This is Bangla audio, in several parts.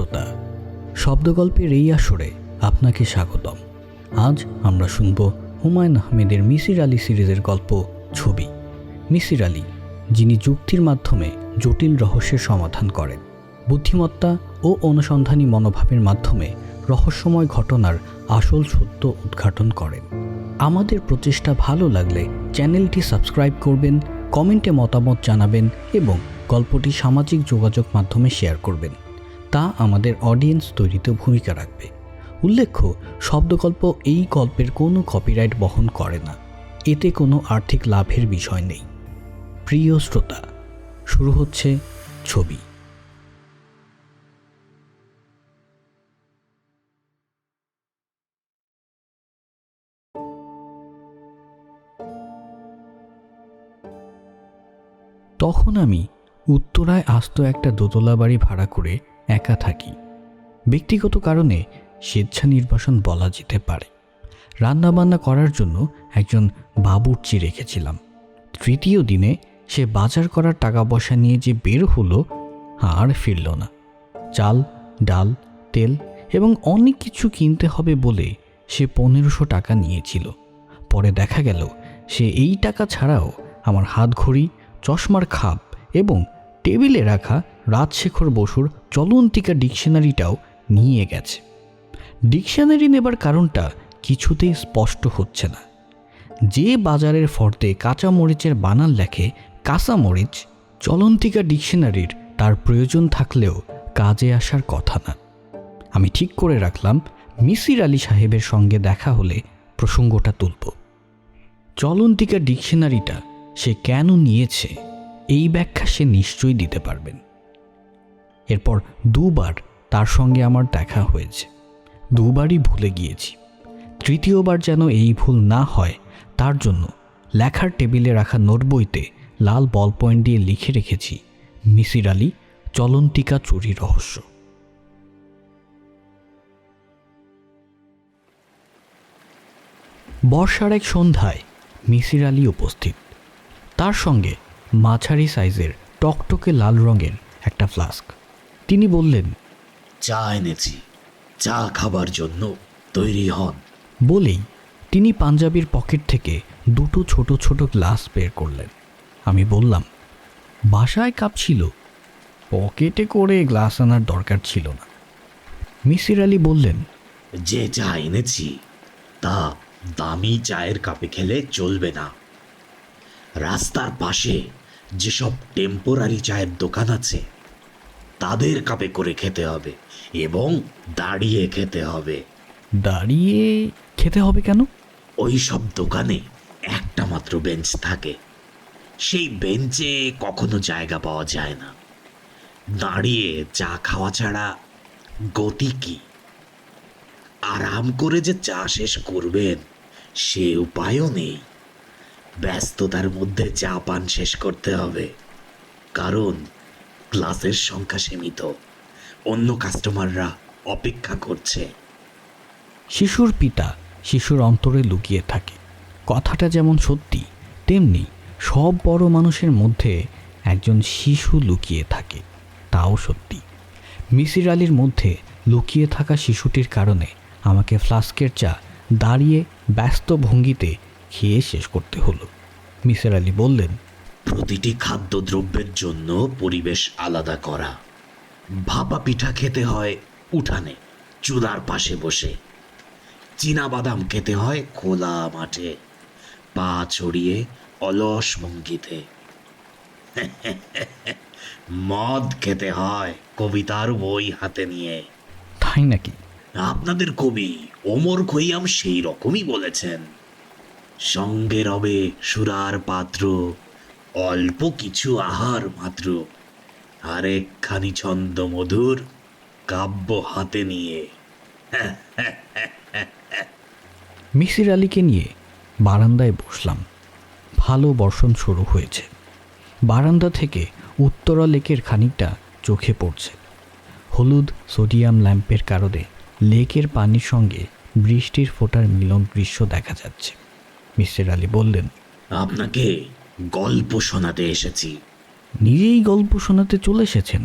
শ্রোতা শব্দগল্পের এই আসরে আপনাকে স্বাগতম। আজ আমরা শুনব হুমায়ুন আহমেদের মিসির আলী সিরিজের গল্প, ছবি। মিসির আলী, যিনি যুক্তির মাধ্যমে জটিল রহস্যের সমাধান করেন, বুদ্ধিমত্তা ও অনুসন্ধানী মনোভাবের মাধ্যমে রহস্যময় ঘটনার আসল সত্য উদ্ঘাটন করেন। আমাদের প্রচেষ্টা ভালো লাগলে চ্যানেলটি সাবস্ক্রাইব করবেন, কমেন্টে মতামত জানাবেন এবং গল্পটি সামাজিক যোগাযোগ মাধ্যমে শেয়ার করবেন। তা আমাদের অডিয়েন্স তৈরিতে ভূমিকা রাখবে। উল্লেখ্য, শব্দকল্প এই গল্পের কোনো কপিরাইট বহন করে না। এতে কোনো আর্থিক লাভের বিষয় নেই। প্রিয় শ্রোতা, শুরু হচ্ছে ছবি। তখন আমি উত্তরায় আস্ত একটা দোতলা বাড়ি ভাড়া করে একা থাকি। ব্যক্তিগত কারণে স্বেচ্ছা নির্বাসন বলা যেতে পারে। রান্নাবান্না করার জন্য একজন বাবুর্চি রেখেছিলাম। তৃতীয় দিনে সে বাজার করার টাকা পয়সা নিয়ে যে বের হলো, আর ফিরল না। চাল, ডাল, তেল এবং অনেক কিছু কিনতে হবে বলে সে পনেরোশো টাকা নিয়েছিল। পরে দেখা গেল, সে এই টাকা ছাড়াও আমার হাত ঘড়ি চশমার খাপ এবং টেবিলে রাখা রাজশেখর বসুর চলন্তিকা ডিকশনারিটাও নিয়ে গেছে। ডিকশনারি নেবার কারণটা কিছুতেই স্পষ্ট হচ্ছে না। যে বাজারের ফর্দে কাঁচা মরিচের বানান লেখে কাঁচা মরিচ চলন্তিকা ডিকশনারির তার প্রয়োজন থাকলেও কাজে আসার কথা না। আমি ঠিক করে রাখলাম, মিসির আলী সাহেবের সঙ্গে দেখা হলে প্রসঙ্গটা তুলব। চলন্তিকা ডিকশনারিটা সে কেন নিয়েছে? এই ব্যাখ্যা সে নিশ্চয়ই দিতে পারবেন। এরপর দুবার তার সঙ্গে আমার দেখা হয়েছে। দুবারই ভুলে গিয়েছি। তৃতীয়বার যেন এই ভুল না হয়, তার জন্য লেখার টেবিলে রাখা নোট বইতে লাল বল পয়েন্ট দিয়ে লিখে রেখেছি, মিসির আলী, চলন্তিকা চুরি রহস্য। বর্ষার এক সন্ধ্যায় মিসির আলী উপস্থিত। তার সঙ্গে মাঝারি সাইজের টকটকে লাল রঙের একটা ফ্লাস্ক। তিনি বললেন চা এনেছি। চা খাবার জন্য তৈরি হন। বলেই তিনি পাঞ্জাবির পকেট থেকে দুটো ছোট ছোট গ্লাস বের করলেন। আমি বললাম বাসায় কাপ ছিল। পকেটে করে গ্লাস আনার দরকার ছিল না। মিসির আলী বললেন যে চা এনেছি তা দামি চায়ের কাপে খেলে চলবে না। রাস্তার পাশে যেসব টেম্পোরারি চায়ের দোকান আছে তাদের কাপে করে খেতে হবে এবং দাঁড়িয়ে খেতে হবে। দাঁড়িয়ে খেতে হবে কেন? ওই সব দোকানে একটা মাত্র বেঞ্চ থাকে। সেই বেঞ্চে কখনো জায়গা পাওয়া যায় না। দাঁড়িয়ে চা খাওয়া ছাড়া গতি কি? আরাম করে যে চা শেষ করবেন সে উপায়ও নেই। ব্যস্ততার মধ্যে চা পান শেষ করতে হবে। কারণ, ক্লাসের সংখ্যা সীমিত। অন্য কাস্টমাররা অপেক্ষা করছে। শিশুর পিতা শিশুর অন্তরে লুকিয়ে থাকে। কথাটা যেমন সত্যি, তেমনি সব বড় মানুষের মধ্যে একজন শিশু লুকিয়ে থাকে, তাও সত্যি। মিসির আলীর মধ্যে লুকিয়ে থাকা শিশুটির কারণে আমাকে ফ্লাস্কের চা দাঁড়িয়ে ব্যস্ত ভঙ্গিতে খেয়ে শেষ করতে হলো। মিসির আলী বললেন প্রতিটি খাদ্যদ্রব্যের জন্য পরিবেশ আলাদা করা। ভাপা পিঠা খেতে হয় উঠানে চুলার পাশে বসে। চীনা বাদাম খেতে হয় খোলা মাঠে পা ছড়িয়ে অলস ভঙ্গিতে। মদ খেতে হয় কবিতার বই হাতে নিয়ে। তাই নাকি? আপনাদের কবি ওমর খৈয়াম সেই রকমই বলেছেন। সঙ্গে রবে সুরার পাত্র, অল্প কিছু আহার মাত্র। আরেকখানি ছন্দ মধুর কাব্য হাতে নিয়ে। মিসির আলীকে নিয়ে বারান্দায় বসলাম। ভালো বর্ষণ শুরু হয়েছে। বারান্দা থেকে উত্তরা লেকের খানিকটা চোখে পড়ছে। হলুদ সোডিয়াম ল্যাম্পের কারণে লেকের পানির সঙ্গে বৃষ্টির ফোঁটার মিলন দৃশ্য দেখা যাচ্ছে। মিস্টার আলী বললেন আপনাকে গল্প শোনাতে এসেছি। নিজেই গল্প শোনাতে চলে এসেছেন?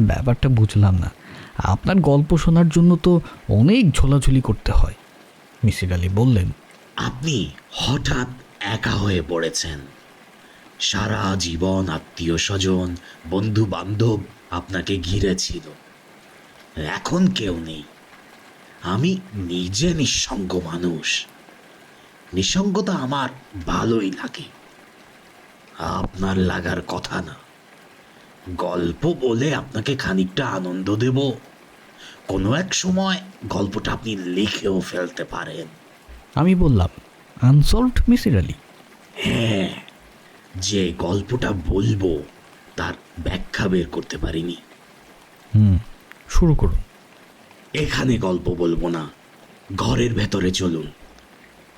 ব্যাপারটা বুঝলাম না। আপনার গল্প শোনার জন্য তো অনেক ঝোলাঝুলি করতে হয়। মিসির আলী বললেন আপনি হঠাৎ একা হয়ে পড়েছেন। সারা জীবন আত্মীয় স্বজন বন্ধু বান্ধব আপনাকে ঘিরে ছিল এখন কেউ নেই। আমি নিজে নিঃসঙ্গ মানুষ। নিঃসঙ্গতা আমার ভালোই লাগে। আপনার লাগার কথা না। গল্প বলে আপনাকে খানিকটা আনন্দ দেব। কোনো এক সময় গল্পটা আপনি লিখেও ফেলতে পারেন। আমি বললাম আনসলভড মিসির আলী হ্যাঁ যে গল্পটা বলব তার ব্যাখ্যা বের করতে পারিনি। হুম শুরু করুন। এখানে গল্প বলব না ঘরের ভেতরে চলুন।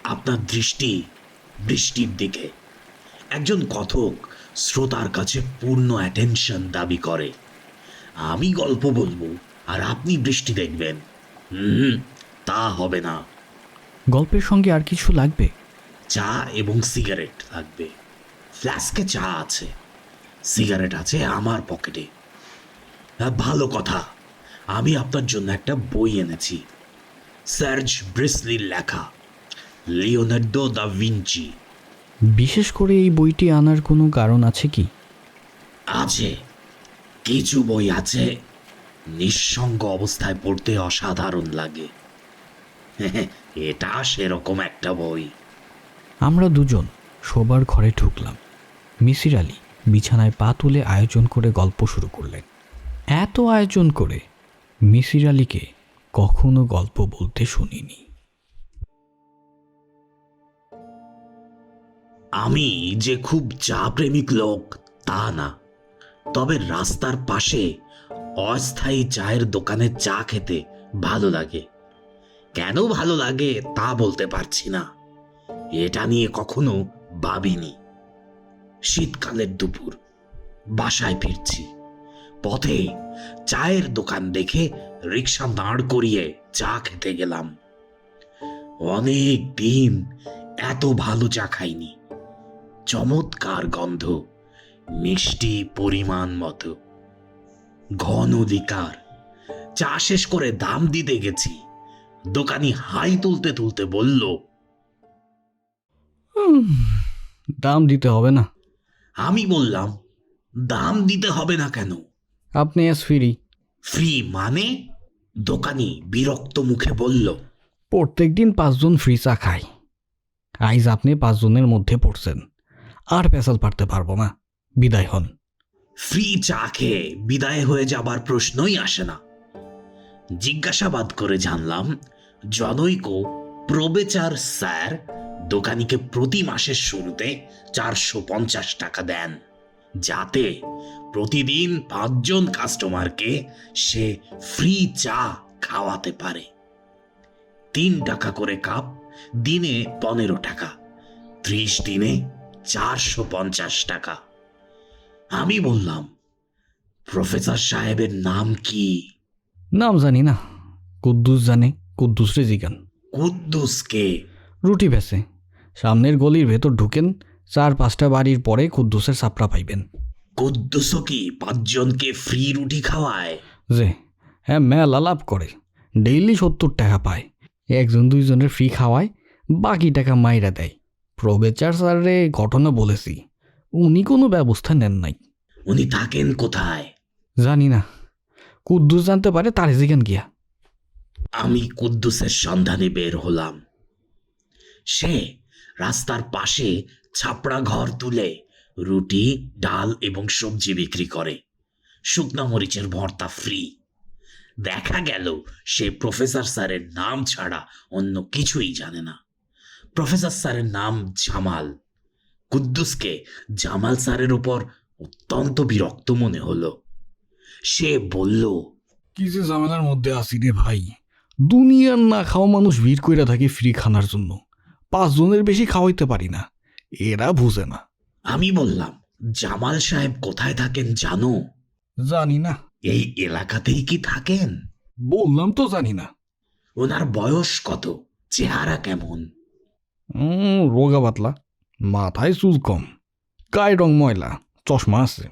আপনার দৃষ্টি বৃষ্টির দিকে। একজন কথক শ্রোতার কাছে পূর্ণ অ্যাটেনশন দাবি করে। আমি গল্প বলব আর আপনি বৃষ্টি দেখবেন। হুম তা হবে না। গল্পের সঙ্গে আর কিছু লাগবে? চা এবং সিগারেট লাগবে। ফ্লাস্কে চা আছে। সিগারেট আছে আমার পকেটে। হ্যাঁ, ভালো কথা। আমি আপনার জন্য একটা বই এনেছি। সার্জ ব্রিসলির লেখা। Leonardo da Vinci. বিশেষ করে এই বইটি আনার কোনো কারণ আছে কি? আছে। কিছু বই আছে নিঃসঙ্গ অবস্থায় পড়তে অসাধারণ লাগে। এটা সেরকম একটা বই। আমরা দুজন শোবার ঘরে ঢুকলাম। মিসির আলী বিছানায় পা তুলে আয়োজন করে গল্প শুরু করলেন। এত আয়োজন করে মিসির আলীকে কখনো গল্প বলতে শুনিনি। আমি যে খুব চা প্রেমিক লোক, তা না। তবে রাস্তার পাশে অস্থায়ী চায়ের দোকানে চা খেতে ভালো লাগে। কেন ভালো লাগে তা বলতে পারছি না। এটা নিয়ে কখনো ভাবিনি। শীতকালের দুপুর, বাসায় ফিরছি। পথে চায়ের দোকান দেখে রিক্সা দাঁড় করিয়ে চা খেতে গেলাম। অনেক দিন এত ভালো চা খাইনি। চমৎকার গন্ধ মিষ্টি পরিমাণ মতো। ঘন অধিকার চা শেষ করে দাম দিতে গেছি। দোকানি হাই তুলতে তুলতে বলল দাম দিতে হবে না। আমি বললাম দাম দিতে হবে না কেন? আপনি আজ ফিরি। ফ্রি মানে? দোকানি বিরক্ত মুখে বলল প্রত্যেক দিন পাঁচজন ফ্রি চা খাই। আইজ আপনি পাঁচজনের মধ্যে পড়ছেন। আর পেশাল পারতে পারব না। বিদায় হন। ফ্রি চা খেয়ে বিদায় হয়ে যাবার প্রশ্নই আসে না। জিজ্ঞাসাবাদ করে জানলাম, জনৈক প্রবেচার স্যার দোকানিকে প্রতি মাসের শুরুতে চারশো পঞ্চাশ টাকা দেন, যাতে প্রতিদিন পাঁচজন কাস্টমারকে সে ফ্রি চা খাওয়াতে পারে। তিন টাকা করে কাপ, দিনে পনেরো টাকা, ত্রিশ দিনে চারশো পঞ্চাশ টাকা। আমি বললাম প্রফেসর সাহেবের নাম কি? নাম জানি না। কুদ্দুস জানে কুদ্দুস রে জিগান কুদ্দুসকে রুটি ভেসে। সামনের গলির ভেতর ঢুকেন চার পাঁচটা বাড়ির পরে কুদ্দুসের সাপড়া পাইবেন। কুদ্দুসও কি পাঁচজনকে ফ্রি রুটি খাওয়ায়? যে হ্যাঁ মেলা লাভ করে। ডেইলি সত্তর টাকা পায়। একজন দুইজনের ফ্রি খাওয়ায় বাকি টাকা মাইরা দেয়। প্রবেচার স্যারে ঘটনা বলেছি। উনি কোনো ব্যবস্থা নেন নাই। উনি থাকেন কোথায়? জানি না। কুদ্দুস জানতে পারে তার জিগান গিয়া। আমি কুদ্দুসের সন্ধানে বের হলাম। সে রাস্তার পাশে ছাপড়া ঘর তুলে রুটি ডাল এবং সবজি বিক্রি করে। শুকনা মরিচের ভর্তা ফ্রি দেখা গেল সে প্রফেসর স্যারের নাম ছাড়া অন্য কিছুই জানে না। প্রফেসর স্যারের নাম জামাল। কুদ্দুসকে জামাল স্যারের উপর অত্যন্ত বিরক্ত মনে হলো। সে বলল কি যে ঝামেলার মধ্যে আসি রে ভাই। দুনিয়ার না খাওয়া মানুষ ভিড় কইরা থাকে ফ্রি খানার জন্য। পাঁচজনের বেশি খাওয়াইতে পারি না। এরা বুঝে না। আমি বললাম জামাল সাহেব কোথায় থাকেন জানো? জানি না। এই এলাকাতেই কি থাকেন? বললাম তো জানি না। ওনার বয়স কত? চেহারা কেমন? রোগা পাতলা, মাথায় চুল কম, গায়ে রং ময়লা, চশমা আছে।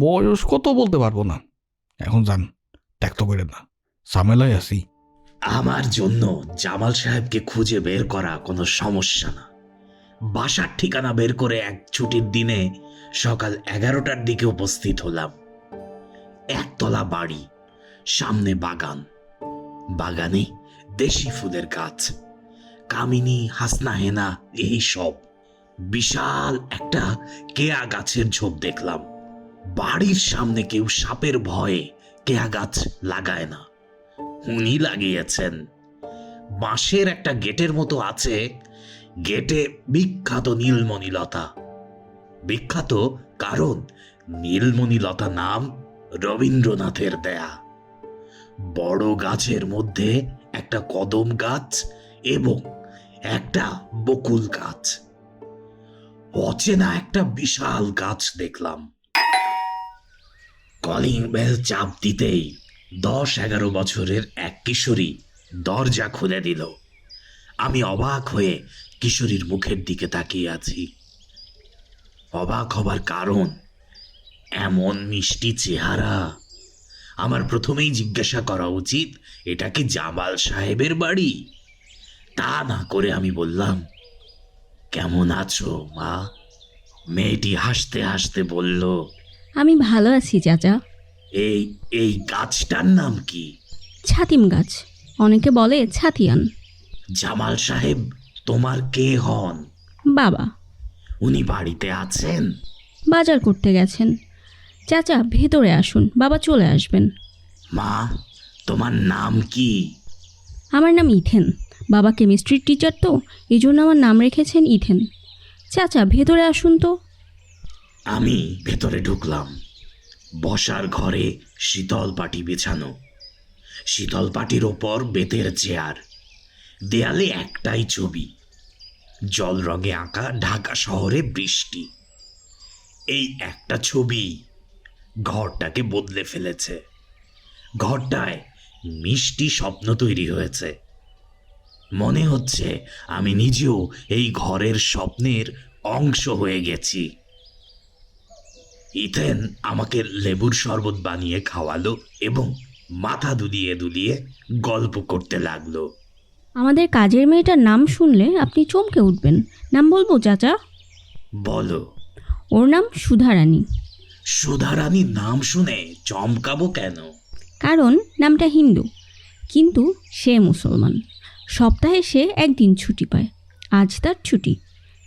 বয়স কত বলতে পারব না। এখন যান ত্যাক্ত করে না, ঝামেলায় আছি। আমার জন্য জামাল সাহেবকে খুঁজে বের করা কোনো সমস্যা না। বাসার ঠিকানা বের করে এক ছুটির দিনে সকাল এগারোটার দিকে উপস্থিত হলাম। একতলা বাড়ি, সামনে বাগান। বাগানে দেশি ফুলের গাছ। কামিনী হাসনা হেনা, এই সব। বিশাল একটা কেয়া গাছের ঝোপ দেখলাম। বাড়ির সামনে কেউ সাপের ভয়ে কেয়া গাছ লাগায় না। উনি লাগিয়েছেন। বাঁশের একটা গেটের মতো আছে। গেটে বিখ্যাত নীলমণি লতা বিখ্যাত কারণ নীলমণি লতা নাম রবীন্দ্রনাথের দেয়া। বড় গাছের মধ্যে একটা কদম গাছ এবং একটা বকুল গাছ। অচেনা একটা বিশাল গাছ দেখলাম। কলিং বেল চাপ দিতেই দশ এগারো বছরের এক কিশোরী দরজা খুলে দিল। আমি অবাক হয়ে কিশোরীর মুখের দিকে তাকিয়ে আছি। অবাক হবার কারণ, এমন মিষ্টি চেহারা। আমার প্রথমেই জিজ্ঞাসা করা উচিত, এটা কি জামাল সাহেবের বাড়ি? তা না করে আমি বললাম কেমন আছো মা? মেয়েটি হাসতে হাসতে বলল আমি ভালো আছি চাচা। এই এই গাছটার নাম কি? ছাতিম গাছ। অনেকে বলে ছাতিয়ান। জামাল সাহেব তোমার কে হন? বাবা। উনি বাড়িতে আছেন? বাজার করতে গেছেন। চাচা ভেতরে আসুন বাবা চলে আসবেন। মা তোমার নাম কি? আমার নাম ইথেন। বাবা কেমিস্ট্রির টিচার তো এই জন্য আমার নাম রেখেছেন ইথেন। চাচা, ভেতরে আসুন তো। আমি ভেতরে ঢুকলাম। বসার ঘরে শীতল পাটি বিছানো। শীতল পাটির ওপর বেতের চেয়ার। দেয়ালে একটাই ছবি। জল রঙে আঁকা ঢাকা শহরে বৃষ্টি। এই একটা ছবি ঘরটাকে বদলে ফেলেছে। ঘরটায় মিষ্টি স্বপ্ন তৈরি হয়েছে। মনে হচ্ছে আমি নিজেও এই ঘরের স্বপ্নের অংশ হয়ে গেছি। ইথেন আমাকে লেবুর শরবত বানিয়ে খাওয়ালো এবং মাথা দুলিয়ে দুলিয়ে গল্প করতে লাগল। আমাদের কাজের মেয়েটার নাম শুনলে আপনি চমকে উঠবেন। নাম বলব চাচা? বলো। ওর নাম সুধারানী। সুধারানীর নাম শুনে চমকাবো কেন? কারণ নামটা হিন্দু কিন্তু সে মুসলমান। সপ্তাহে সে একদিন ছুটি পায়। আজ তার ছুটি।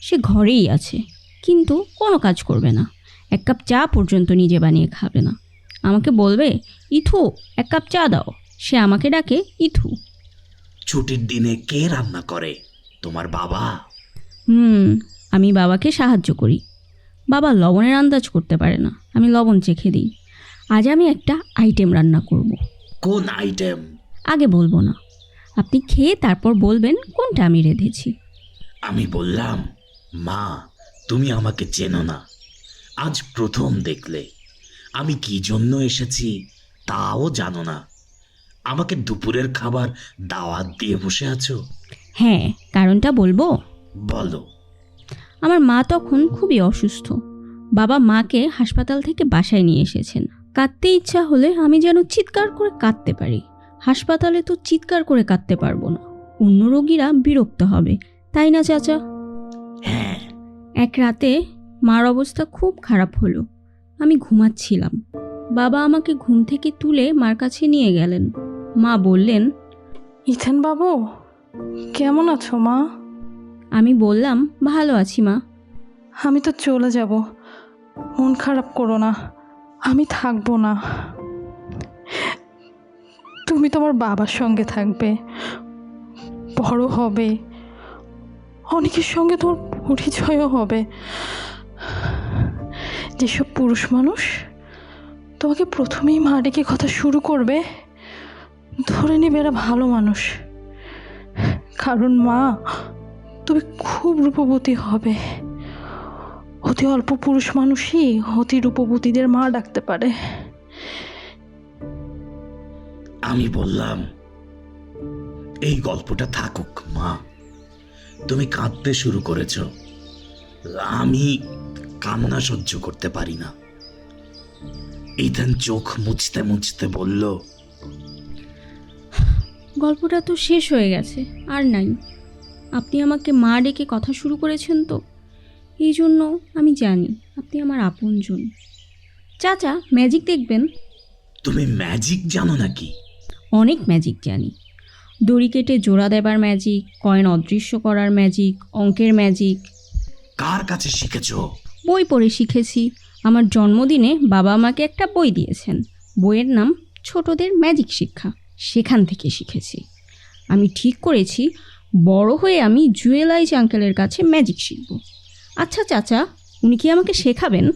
সে ঘরেই আছে। কিন্তু কোনো কাজ করবে না। এক কাপ চা পর্যন্ত নিজে বানিয়ে খাবে না। আমাকে বলবে ইথু এক কাপ চা দাও। সে আমাকে ডাকে ইথু। ছুটির দিনে কে রান্না করে? তোমার বাবা? হুম আমি বাবাকে সাহায্য করি। বাবা লবণের আন্দাজ করতে পারে না। আমি লবণ চেখে দিই। আজ আমি একটা আইটেম রান্না করব। কোন আইটেম? আগে বলব না। আপনি খেয়ে তারপর বলবেন কোনটা আমি রেঁধেছি। আমি বললাম মা তুমি আমাকে চেনো না। আজ প্রথম দেখলে। আমি কি জন্য এসেছি তাও জানো না। আমাকে দুপুরের খাবার দাওয়াত দিয়ে বসে আছো? হ্যাঁ কারণটা বলব? বলো। আমার মা তখন খুবই অসুস্থ। বাবা মাকে হাসপাতাল থেকে বাসায় নিয়ে এসেছেন। কাঁদতে ইচ্ছা হলে আমি যেন চিৎকার করে কাঁদতে পারি। হাসপাতালে তো চিৎকার করে কাঁদতে পারব না। অন্য রোগীরা বিরক্ত হবে। তাই না চাচা? হ্যাঁ। এক রাতে মার অবস্থা খুব খারাপ হলো। আমি ঘুমাচ্ছিলাম। বাবা আমাকে ঘুম থেকে তুলে মার কাছে নিয়ে গেলেন। মা বললেন ইথেন বাবু কেমন আছো মা? আমি বললাম ভালো আছি মা। আমি তো চলে যাব। মন খারাপ করো না। আমি থাকব না। তুমি তোমার বাবার সঙ্গে থাকবে, বড় হবে, অনেকের সঙ্গে তোমার পরিচয়ও হবে। যেসব পুরুষ মানুষ তোমাকে প্রথমেই মা ডেকে কথা শুরু করবে, ধরে নেবে এরা ভালো মানুষ। কারণ মা, তুমি খুব রূপবতী হবে। অতি অল্প পুরুষ মানুষই অতি রূপবতীদের মা ডাকতে পারে। আমি বললাম এই গল্পটা থাকুক মা। তুমি কাঁদতে শুরু করেছ। আমি কান্না সহ্য করতে পারি না। ইথান চোখ মুছতে মুছতে বলল গল্পটা তো শেষ হয়ে গেছে আর নাই। আপনি আমাকে মা ডেকে কথা শুরু করেছেন তো? এই জন্য আমি জানি আপনি আমার আপনজন। চাচা ম্যাজিক দেখবেন? তুমি ম্যাজিক জানো নাকি? অনেক ম্যাজিক জানি দড়ি কেটে জোড়া দেবার ম্যাজিক কয়েন অদৃশ্য করার ম্যাজিক অঙ্কের ম্যাজিক কার কাছে শিখেছো? বই পড়ে শিখেছি। আমার জন্মদিনে বাবা আমাকে একটা বই দিয়েছেন। বইয়ের নাম ছোটদের ম্যাজিক শিক্ষা। সেখান থেকে শিখেছি। আমি ঠিক করেছি বড় হয়ে আমি জুয়েলাইজ আঙ্কেলের কাছে ম্যাজিক শিখব। আচ্ছা চাচা উনি কি আমাকে শেখাবেন?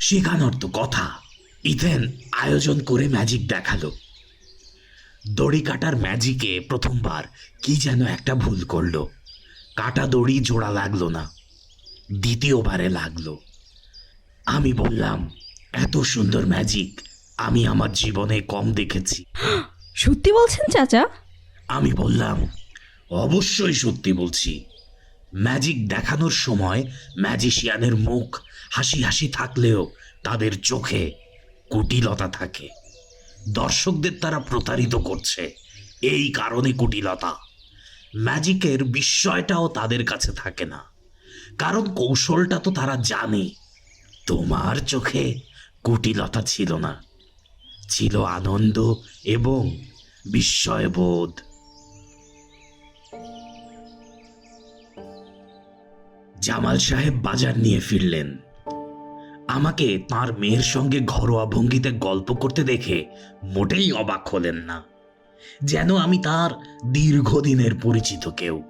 শেখানোর তো কথা। ইথেন আয়োজন করে ম্যাজিক দেখাল। দড়ি কাটার ম্যাজিকে প্রথমবার কি যেন একটা ভুল করল। কাটা দড়ি জোড়া লাগল না দ্বিতীয়বারে লাগল। আমি বললাম এত সুন্দর ম্যাজিক আমি আমার জীবনে কম দেখেছি। সত্যি বলছেন চাচা? আমি বললাম অবশ্যই সত্যি বলছি। ম্যাজিক দেখানোর সময় ম্যাজিশিয়ানের মুখ হাসি হাসি থাকলেও তাদের চোখে কুটিলতা থাকে। দর্শকদের তারা প্রতারিত করছে। এই কারণে কুটিলতা। ম্যাজিকের বিস্ময়টাও তাদের কাছে থাকে না। কারণ কৌশলটা তো তারা জানে। তোমার চোখে কুটিলতা ছিল না। ছিল আনন্দ এবং বিস্ময়বোধ। জামাল সাহেব বাজার নিয়ে ফিরলেন। আমাকে তার মেয়ের সঙ্গে ঘরোয়া ভঙ্গিতে গল্প করতে দেখে মোটেই অবাক হলেন না, যেন আমি তার দীর্ঘদিনের পরিচিত কেউ।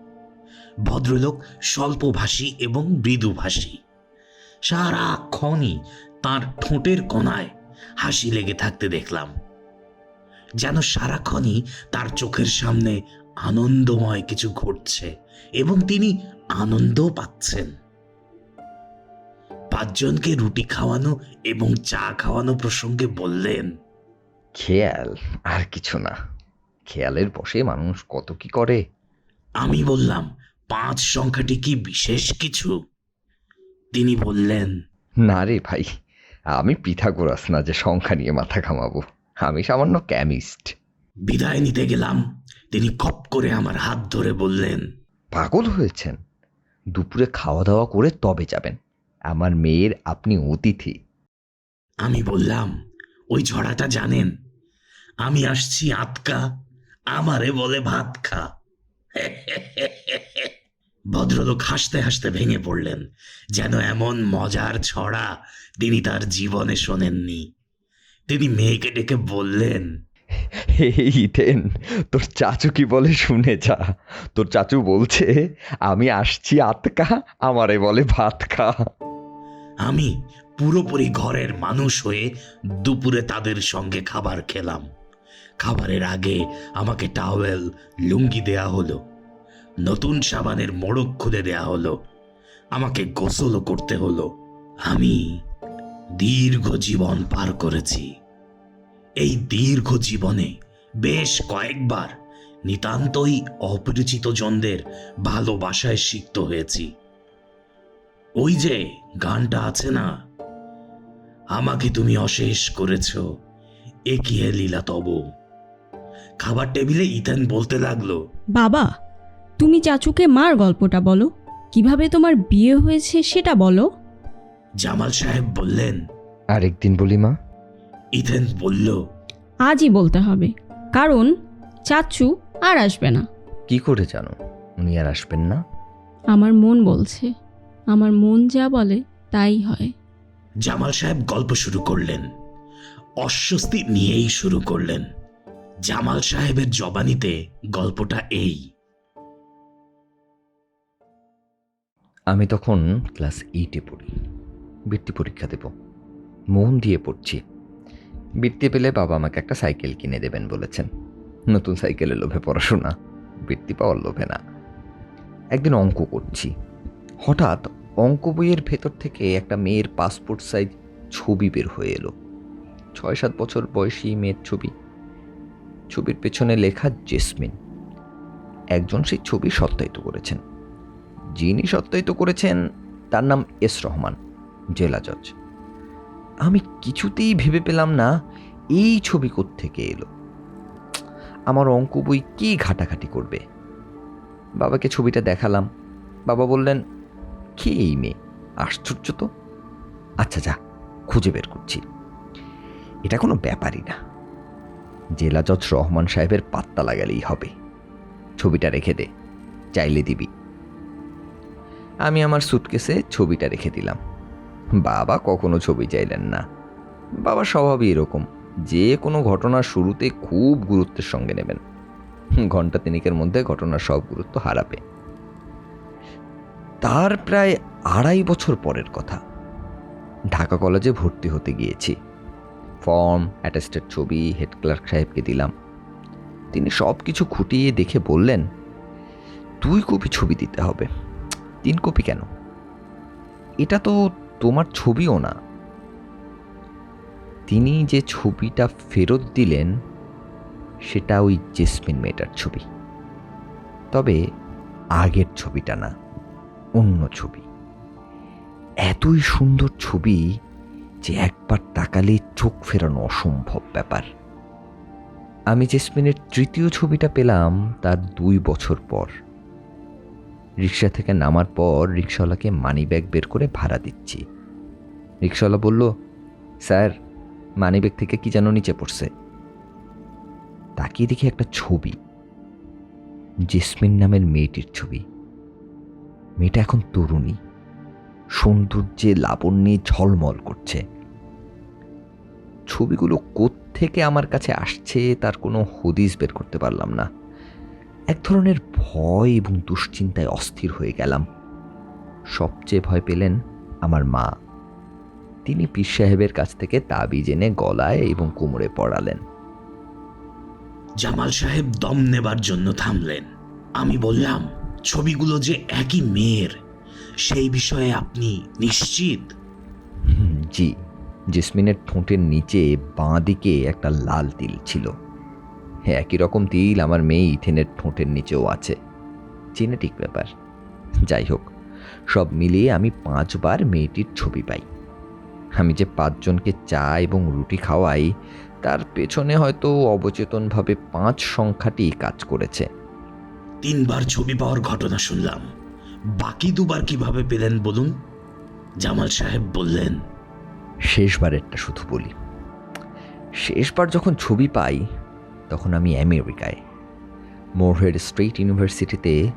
ভদ্রলোক স্বল্পভাষী এবং মৃদুভাষী। সারাক্ষণই তার ঠোঁটের কোনায় হাসি লেগে থাকতে দেখলাম, যেন সারাক্ষণই তার চোখের সামনে আনন্দময় কিছু ঘটছে এবং তিনি আনন্দ পাচ্ছেন। পাঁচজনকে রুটি খাওয়ানো এবং চা খাওয়ানো প্রসঙ্গে বললেন খেয়াল আর কিছু না। খেয়ালের বসে মানুষ কত কি করে? আমি বললাম পাঁচ সংখ্যাটি কি বিশেষ কিছু? তিনি বললেন না রে ভাই আমি পিথাগোরাস না যে সংখ্যা নিয়ে মাথা ঘামাবো। আমি সামান্য কেমিস্ট বিদায় নিতে গেলাম। তিনি কপ করে আমার হাত ধরে বললেন পাগল হয়েছেন। দুপুরে খাওয়া দাওয়া করে তবে যাবেন। আমার মেয়ের আপনি অতিথি। আমি বললাম ওই ঝড়াটা জানেন? আমি আসছি আতকা আমারে বলে ভাত খা। ভদ্রলোক হাসতে হাসতে ভেঙে পড়লেন যেন এমন মজার ছড়া তিনি তার জীবনে শোনেননি। তিনি মেয়েকে ডেকে বললেন ইথেন তোর চাচু কি বলে শুনে যা। তোর চাচু বলছে আমি আসছি আতকা আমারে বলে ভাত খা। আমি পুরোপুরি ঘরের মানুষ হয়ে দুপুরে তাদের সঙ্গে খাবার খেলাম। খাবারের আগে আমাকে টাওয়েল, লুঙ্গি দেয়া হলো। নতুন সাবানের মোড়ক খুলে দেয়া হলো। আমাকে গোসলও করতে হলো। আমি দীর্ঘ জীবন পার করেছি। এই দীর্ঘ জীবনে বেশ কয়েকবার নিতান্তই অপরিচিত জনদের ভালোবাসায় সিক্ত হয়েছি। ওই যে গানটা আছে না? আমাকে তুমি অশেষ করেছ। এ কি হে লীলা তব? খাবার টেবিলে ইথেন বলতে লাগল বাবা তুমি চাচুকে মার গল্পটা বলো। কীভাবে তোমার বিয়ে হয়েছে সেটা বলো। জামাল সাহেব বললেন আরেকদিন বলি মা। ইথেন বলল আজই বলতে হবে কারণ চাচু আর আসবে না। কি করে জানো? উনি আর আসবেন না। আমার মন বলছে। আমার মন যা বলে তাই হয়। জামাল সাহেব গল্প শুরু করলেন। অস্বস্তি নিয়েই শুরু করলেন। জামাল সাহেবের জবানিতে গল্পটা এই। আমি তখন ক্লাস এইটে পড়ি। বৃত্তি পরীক্ষা দেব। মন দিয়ে পড়ছি। বৃত্তি পেলে বাবা আমাকে একটা সাইকেল কিনে দেবেন বলেছেন। নতুন সাইকেলের লোভে পড়াশোনা বৃত্তি পাওয়ার লোভে না। একদিন অঙ্ক করছি। হঠাৎ অঙ্ক বইয়ের ভেতর থেকে একটা মেয়ের পাসপোর্ট সাইজ ছবি বের হয়ে এলো। ছয় সাত বছর বয়সী মেয়ের ছবি। ছবির পেছনে লেখা জেসমিন। একজন সেই ছবি সত্যায়িত করেছেন। যিনি সত্যায়িত করেছেন, তার নাম এস রহমান, জেলা জজ। আমি কিছুতেই ভেবে পেলাম না, এই ছবি থেকে এলো। আমার অঙ্ক বই কী ঘাটাঘাটি করবে? বাবাকে ছবিটা দেখালাম। বাবা বললেন কি এই মেয়ে? আশ্চর্য তো। আচ্ছা যা, খুঁজে বের করছি। এটা কোনো ব্যাপারই না। জেলা জজ রহমান সাহেবের পাত্তা লাগালেই হবে। ছবিটা রেখে দে, চাইলে দিবি। আমি আমার সুটকেসে ছবিটা রেখে দিলাম। বাবা কখনো ছবি চাইলেন না। বাবা স্বভাবই এরকম। যে কোনো ঘটনার শুরুতে খুব গুরুত্বের সঙ্গে নেবেন। ঘণ্টা তিনিকের মধ্যে ঘটনার সব গুরুত্ব হারাবে। তার প্রায় আড়াই বছর পরের কথা। ঢাকা কলেজে ভর্তি হতে গিয়েছি। ফর্ম, অ্যাটেস্টেড ছবি, হেড ক্লার্ক সাহেবকে দিলাম। তিনি সব কিছু খুঁটিয়ে দেখে বললেন দুই কপি ছবি দিতে হবে। তিন কপি কেন? এটা তো তোমার ছবিও না। তিনি যে ছবিটা ফেরত দিলেন, সেটা ওই জেসমিন মেয়েটার ছবি। তবে আগের ছবিটা না। অন্য ছবি। এতই সুন্দর ছবি যে একবার তাকালে চোখ ফেরানো অসম্ভব ব্যাপার। আমি জেসমিনের তৃতীয় ছবিটা পেলাম তার দুই বছর পর। রিক্সা থেকে নামার পর রিক্সাওয়ালাকে মানি ব্যাগ বের করে ভাড়া দিচ্ছি। রিক্সাওয়ালা বলল, স্যার মানি ব্যাগ থেকে কি যেন নিচে পড়ছে? তাকিয়ে দেখি একটা ছবি। জেসমিন নামের মেয়েটির ছবি। মেয়েটা এখন তরুণী। সৌন্দর্যে লাবণ্যে ঝলমল করছে। ছবিগুলো থেকে আমার কাছে আসছে তার কোনো হদিস বের করতে পারলাম না। এক ধরনের ভয় এবং দুশ্চিন্তায় অস্থির হয়ে গেলাম। সবচেয়ে ভয় পেলেন আমার মা। তিনি পীর সাহেবের কাছ থেকে তাবিজ এনে গলায় এবং কোমরে পড়ালেন জামাল সাহেব দম নেবার জন্য থামলেন। আমি বললাম ছবিগুলো যে একই মেয়ের, সেই বিষয়ে আপনি নিশ্চিত? জি। জেসমিনের ঠোঁটের নিচে বাঁ দিকে একটা লাল তিল ছিল। হ্যাঁ একই রকম তিল আমার মেয়ে ইথেনের ঠোঁটের নিচেও আছে। জেনেটিক ব্যাপার। যাই হোক, সব মিলিয়ে আমি পাঁচবার মেয়েটির ছবি পাই। আমি যে পাঁচজনকে চা এবং রুটি খাওয়াই, তার পেছনে হয়তো অবচেতনভাবে পাঁচ সংখ্যাটি কাজ করেছে। তিনবার ছবি পাওয়ার ঘটনা শুনলাম। বাকি দুবার কীভাবে পেলেন বলুন? জামাল সাহেব বললেন, শেষবারেরটা শুধু বলি। শেষবার যখন ছবি পাই, তখন আমি আমেরিকায়, মোরহেড স্ট্রেট ইউনিভার্সিটিতে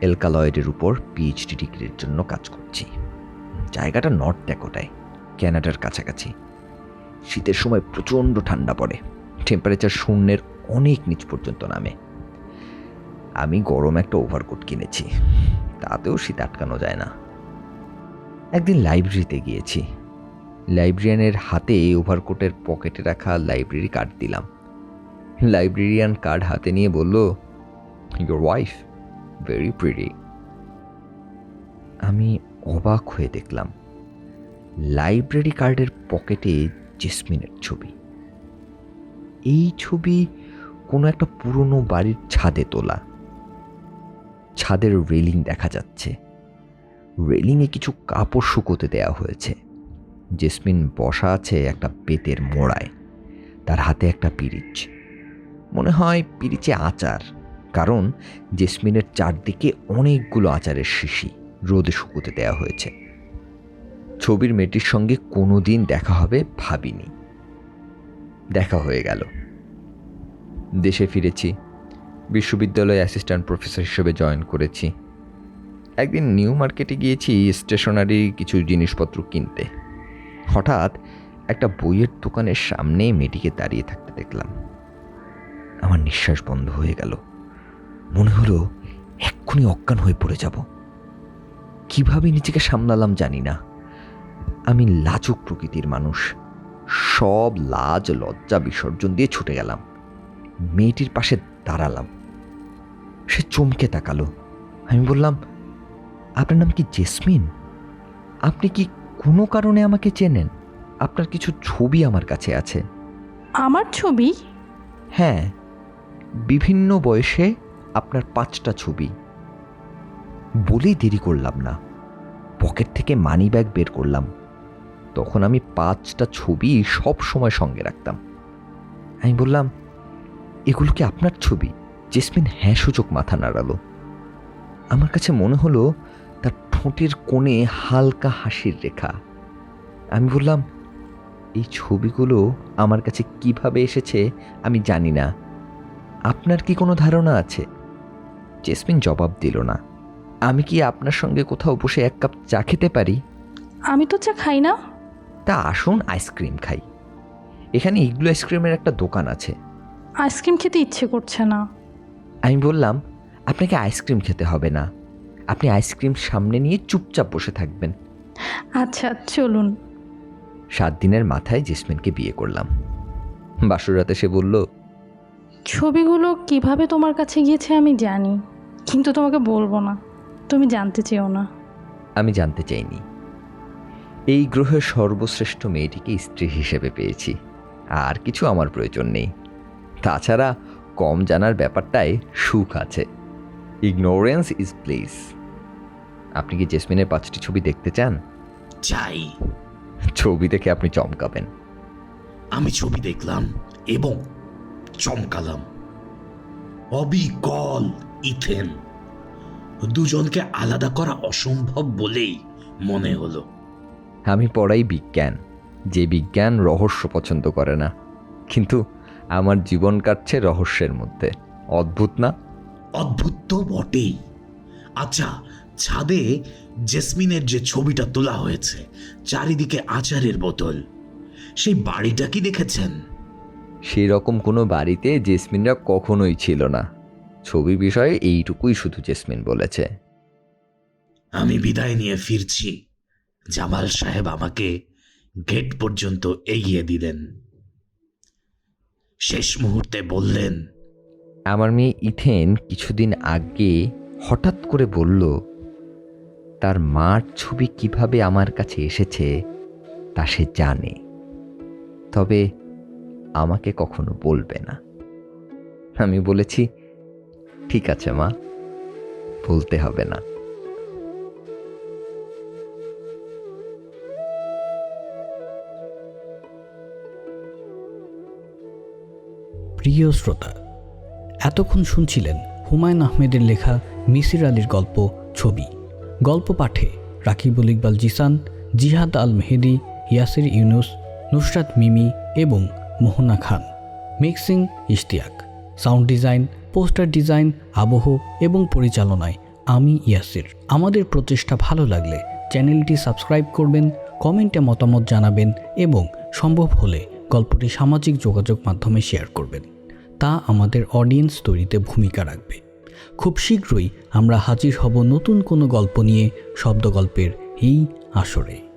এলকালয়েডের উপর পিএইচডি ডিগ্রির জন্য কাজ করছি। জায়গাটা নর্থ ড্যাকোটায়, ক্যানাডার কাছাকাছি। শীতের সময় প্রচণ্ড ঠান্ডা পড়ে। টেম্পারেচার শূন্যের অনেক নিচ পর্যন্ত নামে। আমি গরম একটা ওভারকোট কিনেছি। তাতেও শীত আটকানো যায় না। একদিন লাইব্রেরিতে গিয়েছি। লাইব্রেরিয়ানের হাতে ওভারকোটের পকেটে রাখা লাইব্রেরি কার্ড দিলাম। লাইব্রেরিয়ান কার্ড হাতে নিয়ে বলল ইউর ওয়াইফ ভেরি প্রিটি আমি অবাক হয়ে দেখলাম লাইব্রেরি কার্ডের পকেটে জেসমিনের ছবি। এই ছবি কোনো একটা পুরনো বাড়ির ছাদে তোলা। ছাদের রেলিং দেখা যাচ্ছে। রেলিংয়ে কিছু কাপড় শুকোতে দেওয়া হয়েছে। জেসমিন বসা আছে একটা বেতের মোড়ায়। তার হাতে একটা পিরিচ। মনে হয় পিরিচে আচার, কারণ জেসমিনের চারদিকে অনেকগুলো আচারের শিশি রোদে শুকোতে দেওয়া হয়েছে। ছবির মেয়েটির সঙ্গে কোনো দিন দেখা হবে ভাবিনি। দেখা হয়ে গেল। দেশে ফিরেছি। বিশ্ববিদ্যালয়ে অ্যাসিস্ট্যান্ট প্রফেসর হিসেবে জয়েন করেছি। একদিন নিউ মার্কেটে গিয়েছি স্টেশনারি কিছু জিনিসপত্র কিনতে। হঠাৎ একটা বইয়ের দোকানের সামনে মেয়েটিকে দাঁড়িয়ে থাকতে দেখলাম। আমার নিঃশ্বাস বন্ধ হয়ে গেল। মনে হলো, এক্ষুনি অজ্ঞান হয়ে পড়ে যাব। কীভাবে নিজেকে সামলালাম জানি না। আমি লাজুক প্রকৃতির মানুষ। সব লাজ, লজ্জা, বিসর্জন দিয়ে ছুটে গেলাম। মেয়েটির পাশে দাঁড়ালাম। সে চমকে তাকালো। আমি বললাম আপনার নাম কি জেসমিন? আপনি কি কোনো কারণে আমাকে চেনেন? আপনার কিছু ছবি আমার কাছে আছে। আমার ছবি? হ্যাঁ বিভিন্ন বয়সে আপনার পাঁচটা ছবি। বলেই দেরি করলাম না। পকেট থেকে মানি ব্যাগ বের করলাম। তখন আমি পাঁচটা ছবি সব সময় সঙ্গে রাখতাম। আমি বললাম এগুলো কি আপনার ছবি? জেসমিন হ্যাঁ সূচক মাথা নাড়ালো। আমার কাছে মনে হলো তার ঠোঁটের কোণে হালকা হাসির রেখা। আমি বললাম এই ছবিগুলো আমার কাছে কীভাবে এসেছে আমি জানি না। আপনার কি কোনো ধারণা আছে? জেসমিন জবাব দিল না। আমি কি আপনার সঙ্গে কোথাও বসে এক কাপ চা খেতে পারি? আমি তো চা খাই না। তা আসুন আইসক্রিম খাই। এখানে ইগলু আইসক্রিমের একটা দোকান আছে। আইসক্রিম খেতে ইচ্ছে করছে না। আমি বললাম আপনাকে আইসক্রিম খেতে হবে না। আপনি আইসক্রিম সামনে নিয়ে চুপচাপ বসে থাকবেন। আচ্ছা চলুন। সাত দিনের মাথায় জেসমিনকে বিয়ে করলাম। বাসুরাতে সে বলল ছবিগুলো কীভাবে তোমার কাছে গিয়েছে আমি জানি কিন্তু তোমাকে বলব না। তুমি জানতে চেও না। আমি জানতে চাইনি। এই গ্রহের সর্বশ্রেষ্ঠ মেয়েটিকে স্ত্রী হিসেবে পেয়েছি। আর কিছু আমার প্রয়োজন নেই। তাছাড়া কম জানার ব্যাপারটায় সুখ আছে। ইগনোরেন্স ইজ প্লেস আপনি কি জেসমিনের পাঁচটি ছবি দেখতে চান? চাই। ছবি দেখে আপনি চমকাবেন। আমি ছবি দেখলাম এবং চমকালাম। অবিকল ইথেন। দুজনকে আলাদা করা অসম্ভব বলেই মনে হলো। আমি পড়াই বিজ্ঞান। যে বিজ্ঞান রহস্য পছন্দ করে না। কিন্তু আমার জীবন কাটছে রহস্যের মধ্যে। অদ্ভুত না? অদ্ভুত তো বটেই। আচ্ছা ছাদে জেসমিনের যে ছবিটা তোলা হয়েছে চারিদিকে আচারের বোতল সেই বাড়িটা কি দেখেছেন? সেই রকম কোনো বাড়িতে জেসমিনরা কখনোই ছিল না। ছবি বিষয়ে এইটুকুই শুধু জেসমিন বলেছে। আমি বিদায় নিয়ে ফিরছি। জামাল সাহেব আমাকে গেট পর্যন্ত এগিয়ে দিলেন। শেষ মুহূর্তে বললেন, আমার মেয়ে ইথেন কিছুদিন আগে হঠাৎ করে বলল, তার মার ছবি কীভাবে আমার কাছে এসেছে তা সে জানে, তবে আমাকে কখনো বলবে না। আমি বলেছি, ঠিক আছে মা, বলতে হবে না। প্রিয় শ্রোতা, এতক্ষণ শুনছিলেন হুমায়ুন আহমেদের লেখা মিসির আলীর গল্প ছবি। গল্প পাঠে রাকিবুল ইকবাল জিসান, জিহাদ আল মেহেদি, ইয়াসির ইউনুস, নুসরাত মিমি এবং Mohona Khan. Mixing Ishtiaq. Sound design, poster design, আবহ এবং পরিচালনায় আমি ইয়াসির। আমাদের প্রচেষ্টা ভালো লাগলে চ্যানেলটি সাবস্ক্রাইব করবেন, কমেন্টে মতামত জানাবেন এবং সম্ভব হলে গল্পটি সামাজিক যোগাযোগ মাধ্যমে শেয়ার করবেন। তা আমাদের অডিয়েন্স তৈরিতে ভূমিকা রাখবে। খুব শীঘ্রই আমরা হাজির হব নতুন কোনো গল্প নিয়ে শব্দগল্পের এই আসরে।